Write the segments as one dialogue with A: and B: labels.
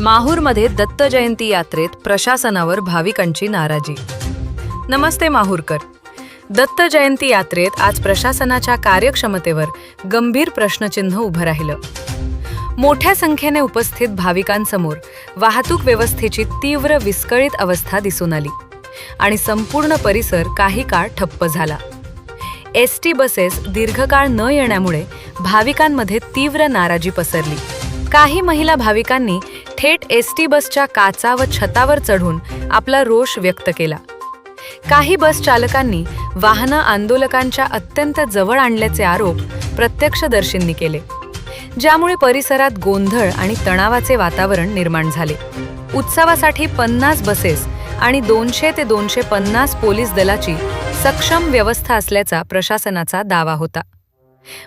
A: माहूरमध्ये दत्त जयंती यात्रेत प्रशासनावर भाविकांची नाराजी. नमस्ते माहूरकर. दत्त जयंती यात्रेत आज प्रशासनाच्या कार्यक्षमतेवर गंभीर प्रश्नचिन्ह उभं राहिलं. मोठ्या संख्येने उपस्थित भाविकांसमोर वाहतूक व्यवस्थेची तीव्र विस्कळीत अवस्था दिसून आली आणि संपूर्ण परिसर काही काळ ठप्प झाला. एस टी बसेस दीर्घकाळ न येण्यामुळे भाविकांमध्ये तीव्र नाराजी पसरली. काही महिला भाविकांनी थेट एस टी बसच्या काचा व छतावर चढून आपला रोष व्यक्त केला. काही बस चालकांनी वाहनं आंदोलकांच्या अत्यंत जवळ आणल्याचे आरोप प्रत्यक्षदर्शींनी केले. ज्यामुळे परिसरात गोंधळ आणि तणावाचे वातावरण निर्माण झाले. उत्सवासाठी पन्नास बसेस आणि दोनशे ते दोनशे पन्नास पोलीस दलाची सक्षम व्यवस्था असल्याचा प्रशासनाचा दावा होता.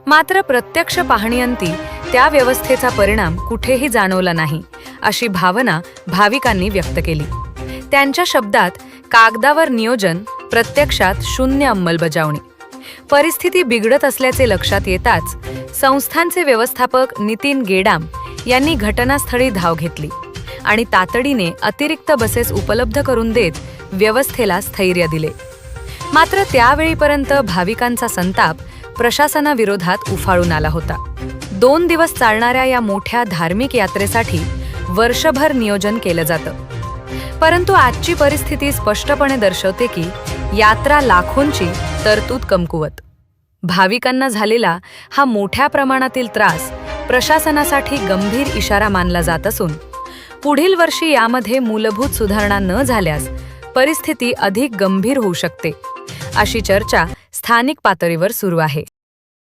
A: मात्र प्रत्यक्ष पाहणीअंती त्या व्यवस्थेचा परिणाम कुठेही जाणवला नाही. अशी भावना भाविकांनी व्यक्त केली. त्यांच्या शब्दात कागदावर नियोजन प्रत्यक्षात शून्य अंमलबजावणी. परिस्थिती बिघडत असल्याचे लक्षात येताच संस्थांचे व्यवस्थापक नितीन गेडाम यांनी घटनास्थळी धाव घेतली आणि तातडीने अतिरिक्त बसेस उपलब्ध करून देत व्यवस्थेला स्थैर्य दिले. मात्र त्यावेळीपर्यंत भाविकांचा संताप प्रशासनाविरोधात उफाळून आला होता. दोन दिवस चालणाऱ्या या मोठ्या धार्मिक यात्रेसाठी वर्षभर नियोजन केलं जातं. परंतु आजची परिस्थिती स्पष्टपणे दर्शवते की यात्रा लाखोंची तरतूद कमकुवत. भाविकांना झालेला हा मोठ्या प्रमाणातील त्रास प्रशासनासाठी गंभीर इशारा मानला जात असून पुढील वर्षी यामध्ये मूलभूत सुधारणा न झाल्यास परिस्थिती अधिक गंभीर होऊ शकते अशी चर्चा स्थानिक पातळीवर सुरू आहे.